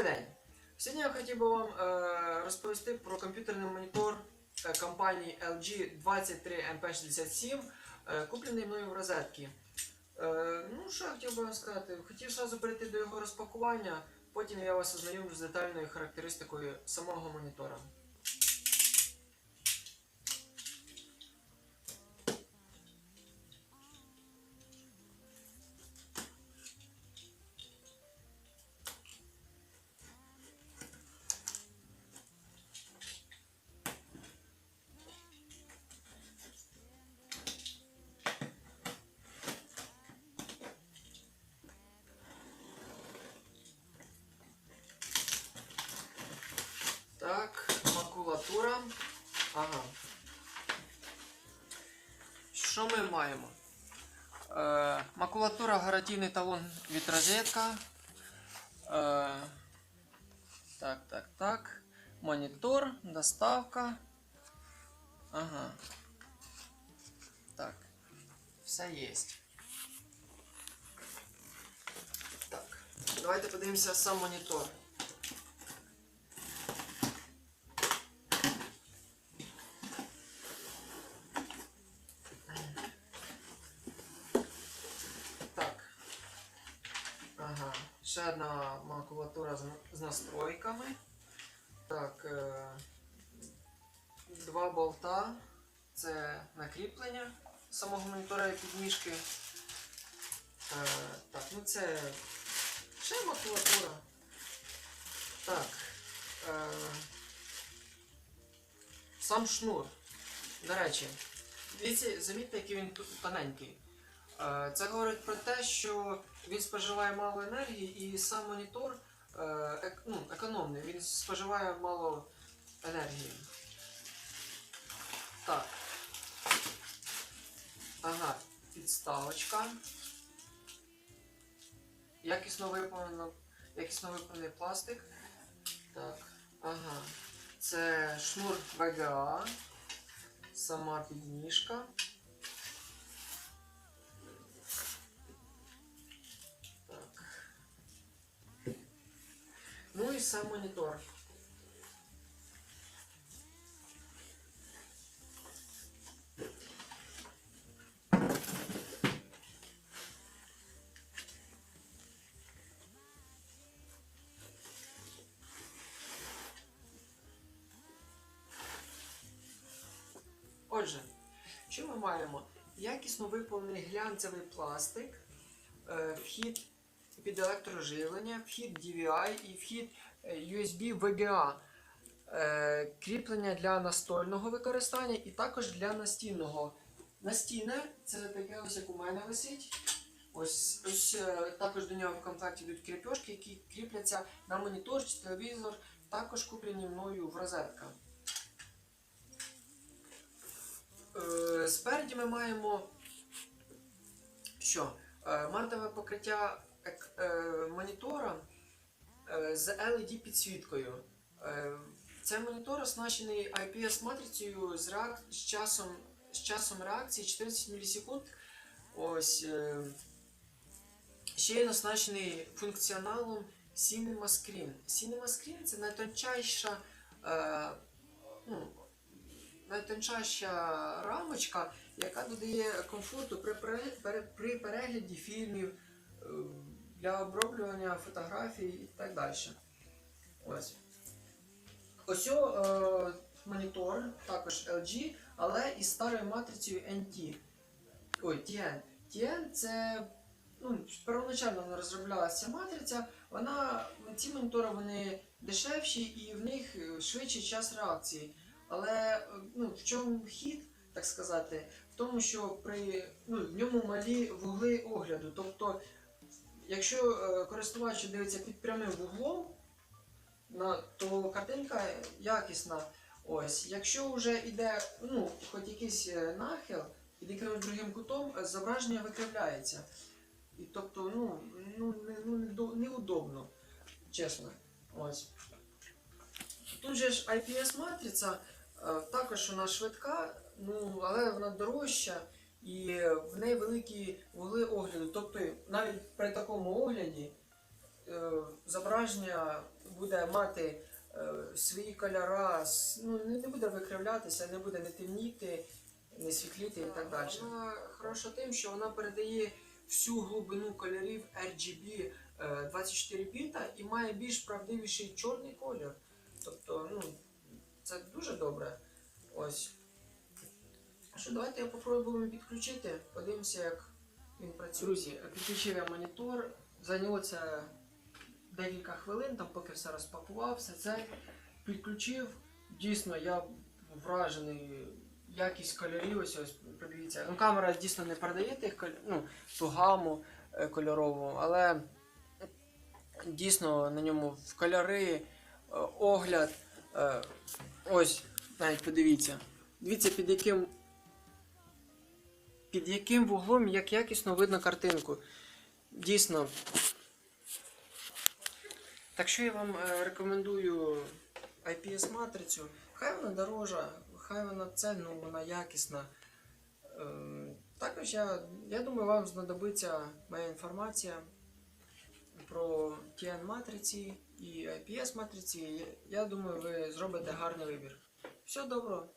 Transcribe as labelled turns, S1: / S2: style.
S1: Добрий день! Сьогодні я хотів би вам е, розповісти про комп'ютерний монітор е, компанії LG 23MP67, е, куплений мною в розетки. Е, ну, що я хотів би вам сказати? Хотів одразу перейти до його розпакування, потім я вас ознайомлю з детальною характеристикою самого монітора. Ага. Що ми маємо? Е, макулатура гарантійний талон від розетка. Е, так, так, так. Монітор, доставка. Ага. Так. Все є. Так. Давайте подивимося сам монітор. Так. Ага. Ще одна макулатура з, настройками. Так. Е, два болта. Це накріплення самого монітора і підніжки. Е, так, ну це ще макулатура. Так. Е, сам шнур. До речі, дивіться, замітьте, який він тоненький. Е, Це говорить про те, що він споживає мало енергії і сам монітор е, ек- ну, економний, він споживає мало енергії. Так. Ага, підставочка. Якісно виповнено, якісно виповнений пластик. Так, ага. Це шнур VGA. Сама підніжка. Ну сам монітор. Отже, що ми маємо? Якісно виповнений глянцевий пластик, е, вхід під електроживлення, вхід DVI і вхід USB VGA. Е, Кріплення для настольного використання і також для настінного. Настінне це таке ось як у мене висить. Ось, ось е, також до нього в комплекті йдуть кріпьошки, які кріпляться на монітор чи телевізор, також куплені мною в розетках. Е, Спереді ми маємо що? Мартове покриття монітора з LED підсвіткою. Е, Цей монітор оснащений IPS-матрицею з, реак... з, часом... з часом реакції 14 мілісекунд. Ось, е, ще він оснащений функціоналом Cinema Screen. Cinema Screen це найтончайша е, ну, найтончайша рамочка, яка додає комфорту при, пере- при перегляді фільмів, е, для оброблювання фотографій і так далі. Ось. Ось е, монітор, також LG, але із старою матрицею NT. Ой, TN. TN це ну, первоначально вона розроблялася матриця, вона, ці монітори вони дешевші і в них швидший час реакції. Але ну, в чому хід, так сказати, в тому, що при ну, в ньому малі вугли огляду. Тобто, якщо е, користувач дивиться під прямим вуглом, то картинка якісна. Ось, якщо вже йде ну, хоч якийсь е, нахил під якимось другим кутом, е, зображення викривляється. І тобто, ну, ну, ну, неудобно, чесно. Ось. Тут же ж IPS-матриця, також вона швидка, ну, але вона дорожча і в неї великі вугли огляду. Тобто навіть при такому огляді е, зображення буде мати е, свої кольора, с- ну, не, буде викривлятися, не буде не темніти, не світліти і так далі. Вона хороша тим, що вона передає всю глибину кольорів RGB е, 24 біта і має більш правдивіший чорний колір. Тобто, ну, це дуже добре. Ось. Що, давайте я попробуємо підключити, подивимося, як він працює. Друзі, підключив я монітор, зайняло це декілька хвилин, там поки все розпакував, все це підключив. Дійсно, я вражений якість кольорів. Ось ось подивіться. Ну, камера дійсно не передає тих ну, ту гаму е, кольорову, але дійсно на ньому в кольори, е, огляд. е, Ось, навіть подивіться. Дивіться, під яким. Під яким вуглом як якісно видно картинку. Дійсно. Так що я вам е, рекомендую IPS матрицю. Хай вона дорожа, хай вона цельна, вона якісна. Ем, Також я, я думаю, вам знадобиться моя інформація про TN матриці і IPS матриці. Я думаю, ви зробите гарний вибір. Все добро.